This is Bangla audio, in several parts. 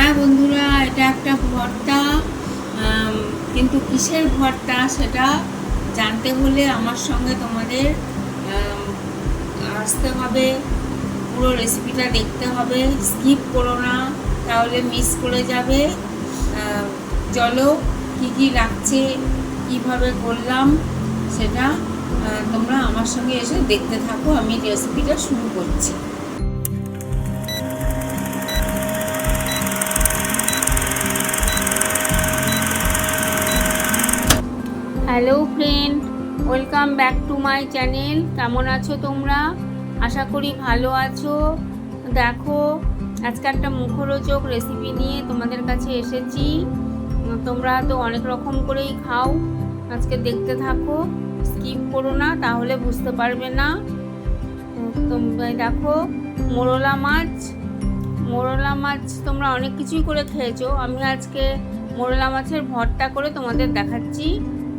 হ্যাঁ বন্ধুরা, এটা একটা ভর্তা। কিন্তু কিসের ভর্তা সেটা জানতে হলে আমার সঙ্গে তোমাদের আসতে হবে। পুরো রেসিপিটা দেখতে হবে। স্কিপ করো না, তাহলে মিস করে যাবে। চলো কী কী লাগছে, কীভাবে করলাম সেটা তোমরা আমার সঙ্গে এসে দেখতে থাকো। আমি রেসিপিটা শুরু করছি। Hello friend welcome back to my channel কেমন আছো তোমরা? আশা করি ভালো আছো। দেখো, আজকে একটা মুখরোচক রেসিপি নিয়ে তোমাদের কাছে এসেছি। তোমরা তো অনেক রকম করেই খাও। আজকে দেখতে থাকো স্কিপ করো না, তাহলে বুঝতে পারবে না। তোমরা দেখো, মোরলা মাছ। মোরলা মাছ তোমরা অনেক কিছুই করে খেয়েছো। আমি আজকে মোরলা মাছের ভর্তা করে তোমাদের দেখাচ্ছি।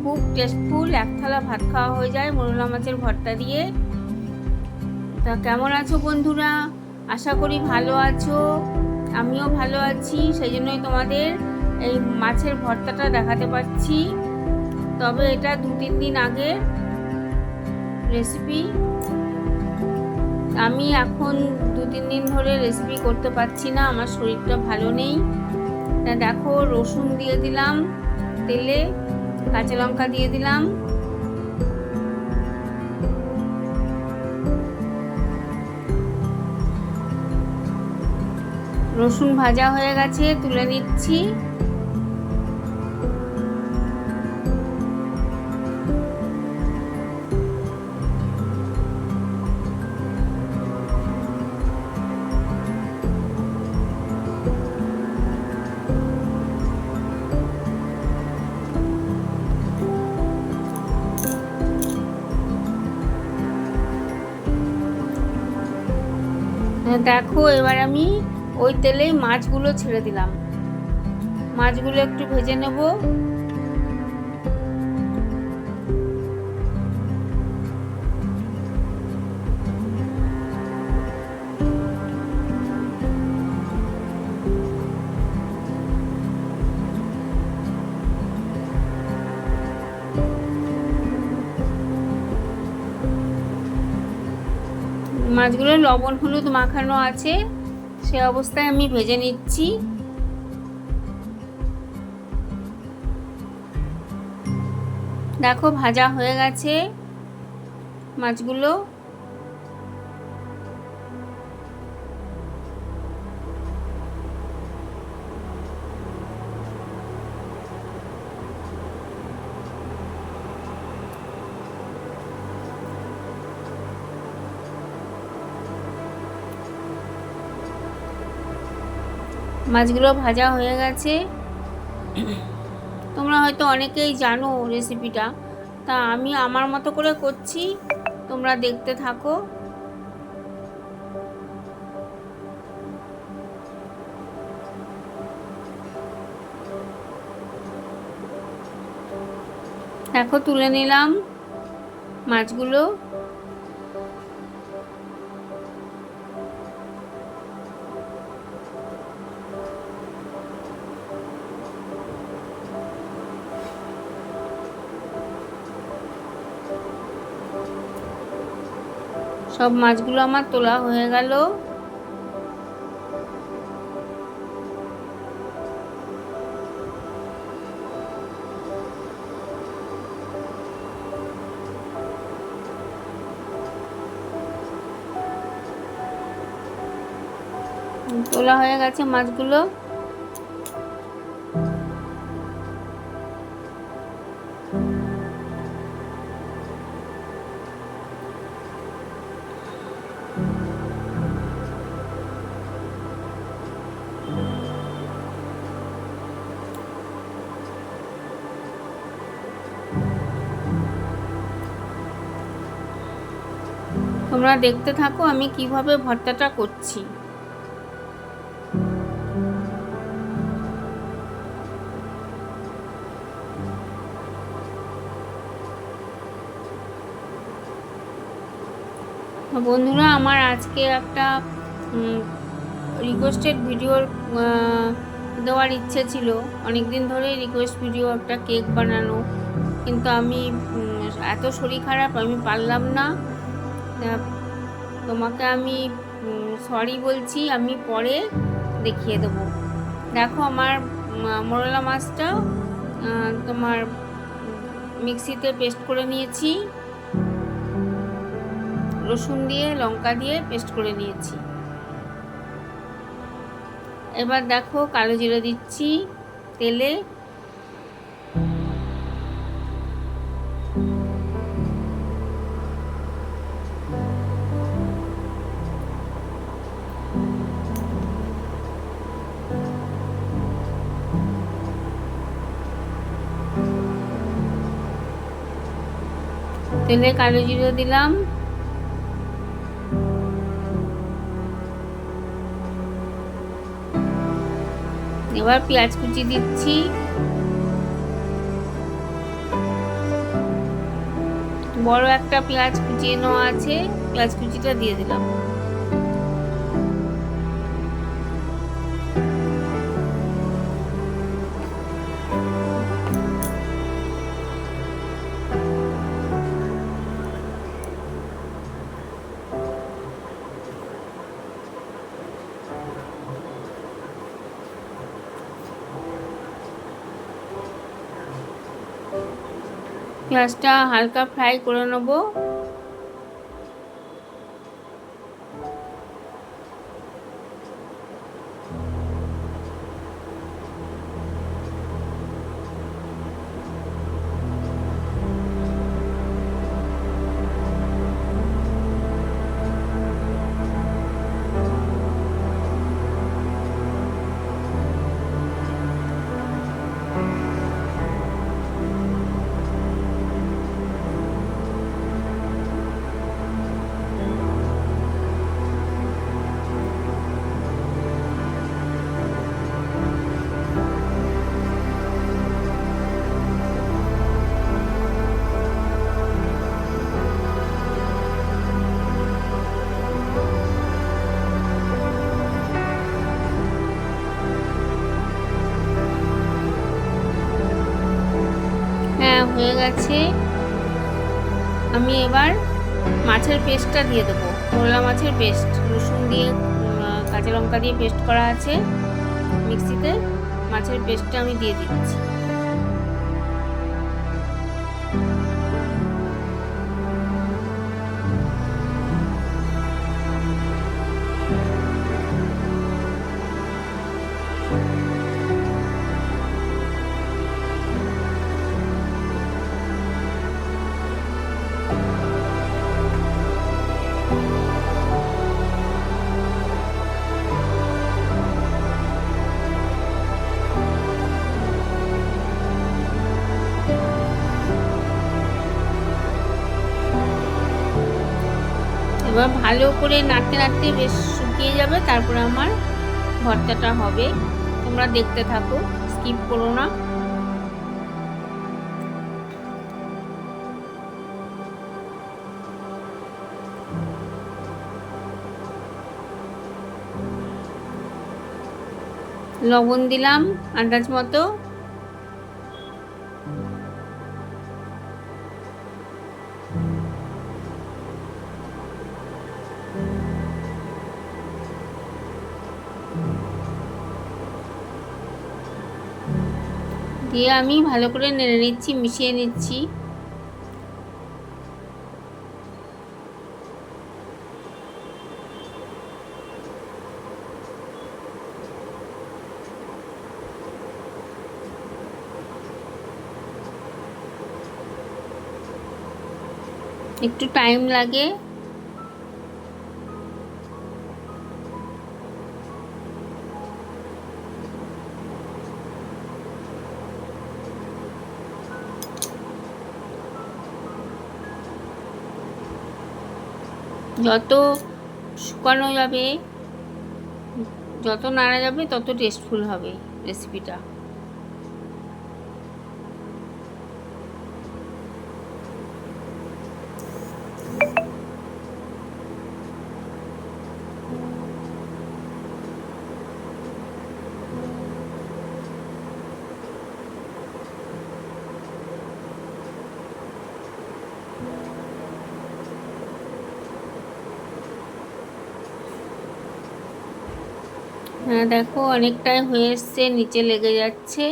খুব টেস্টফুল এক থালা ভাত খাওয়া হয়ে যায়, মোরলা মাছের ভর্তা দিয়ে। তা কেমন আছো বন্ধুরা? আশা করি ভালো আছো, আমিও ভালো আছি, সেই জন্যই তোমাদের এই মাছের ভর্তাটা দেখাতে পারছি তবে এটা দু তিন দিন আগে রেসিপি আমি এখন দু তিন দিন ধরে রেসিপি করতে পারছি না, আমার শরীরটা ভালো নেই। তা দেখো, রসুন দিয়ে দিলাম তেলে। কাঁচা লঙ্কা দিয়ে দিলাম। রসুন ভাজা হয়ে গেছে তুলে নিচ্ছি। দেখো এবার আমি ওই তেলেই মাছগুলো ছেড়ে দিলাম। মাছগুলো একটু ভেজে নেব। মাছগুলো লবণ, হলুদ মাখানো আছে। সে অবস্থায় আমি ভেজে নিচ্ছি। দেখো, ভাজা হয়ে গেছে মাছগুলো। মাছগুলো ভাজা হয়ে গেছে। তোমরা হয়তো অনেকেই জানো রেসিপিটা তা আমি আমার মতো করে করছি। তোমরা দেখতে থাকো। দেখো, তুলে নিলাম মাছগুলো। সব মাছগুলো আমার তোলা হয়ে গেল। তোলা হয়ে গেছে মাছগুলো। তোমরা দেখতে থাকো আমি কীভাবে ভর্তাটা করছি। বন্ধুরা, আমার আজকে একটা রিকোয়েস্টেড ভিডিওর দেওয়ার ইচ্ছে ছিল। অনেক দিন ধরেই রিকোয়েস্ট ভিডিও একটা কেক বানানো। কিন্তু আমি এত শরীর খারাপ, আমি পারলাম না। তোমাকে আমি সরি বলছি, আমি পরে দেখিয়ে দেবো। দেখো আমার মোরলা মাছটা তোমার মিক্সিতে পেস্ট করে নিয়েছি। রসুন দিয়ে, লঙ্কা দিয়ে পেস্ট করে নিয়েছি। এবার দেখো কালো জিরে দিচ্ছি তেলে। তেলে কালো জিরে দিলাম। এবার পেঁয়াজ কুচি দিচ্ছি। বড় একটা পেঁয়াজ কুচিয়ে নেওয়া আছে, পেঁয়াজ কুচিটা দিয়ে দিলাম। পেঁয়াজটা হালকা ফ্রাই করে নেব। হ্যাঁ হয়ে গেছে। আমি এবার মাছের পেস্টটা দিয়ে দেবো। মোরলা মাছের পেস্ট, রসুন দিয়ে কাঁচা লঙ্কা দিয়ে পেস্ট করা আছে। মিক্সিতে মাছের পেস্টটা আমি দিয়ে দিচ্ছি। এবার ভালো করে নাড়তে নাড়তে বেশ শুকিয়ে যাবে, তারপরে আমার ভর্তাটা হবে। তোমরা দেখতে থাকো স্কিপ করো না। লবণ দিলাম আন্দাজ মতো। দিয়ে আমি ভালো করে নেড়ে নিচ্ছি মিশিয়ে নিচ্ছি। একটু টাইম লাগে। যত শুকানো যাবে যত নাড়া যাবে তত টেস্টফুল হবে রেসিপিটা হ্যাঁ দেখো, অনেকটাই হয়ে এসছে, নিচে লেগে যাচ্ছে।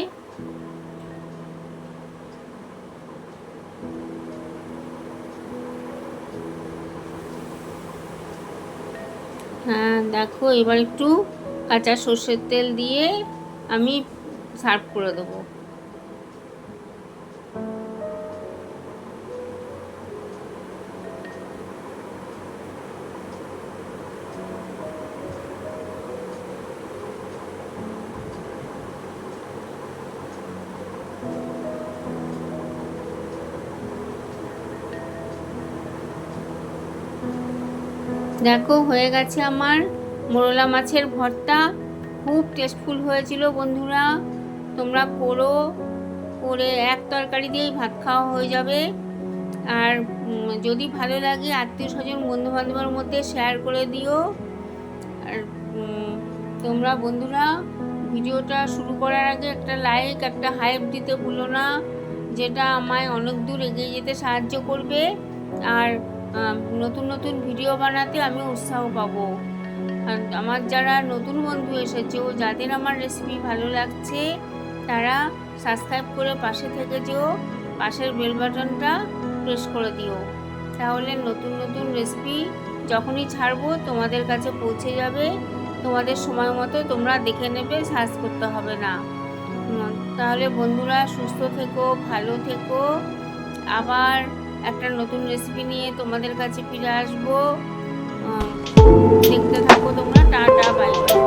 হ্যাঁ দেখো, এবার একটু কাঁচা সর্ষের তেল দিয়ে আমি সার্ভ করে দেবো। দেখো, হয়ে গেছে আমার মোরলা মাছের ভর্তা। খুব টেস্টফুল হয়েছিল বন্ধুরা। তোমরা করো, করে এক তরকারি দিয়েই ভাত খাওয়া হয়ে যাবে। আর যদি ভালো লাগে আত্মীয় স্বজন বন্ধু বান্ধবের মধ্যে শেয়ার করে দিও। আর তোমরা বন্ধুরা ভিডিওটা শুরু করার আগে একটা লাইক একটা হাইপ দিতে ভুলো না, যেটা আমায় অনেক দূর এগিয়ে যেতে সাহায্য করবে। আর নতুন নতুন ভিডিও বানাতে আমি উৎসাহ পাবো। আমার যারা নতুন বন্ধু এসেছে ও যাদের আমার রেসিপি ভালো লাগছে, তারা সাবস্ক্রাইব করে পাশে থেকে যেও, পাশের বেল বাটনটা প্রেস করে দিও। তাহলে নতুন নতুন রেসিপি যখনই ছাড়বো, তোমাদের কাছে পৌঁছে যাবে। তোমাদের সময় মতো তোমরা দেখে নেবে সার্চ করতে হবে না। তাহলে বন্ধুরা সুস্থ থেকো, ভালো থেকো। আবার একটা নতুন রেসিপি নিয়ে তোমাদের কাছে ফিরে আসব। দেখতে থাকো তোমরা টাটা বাই বাই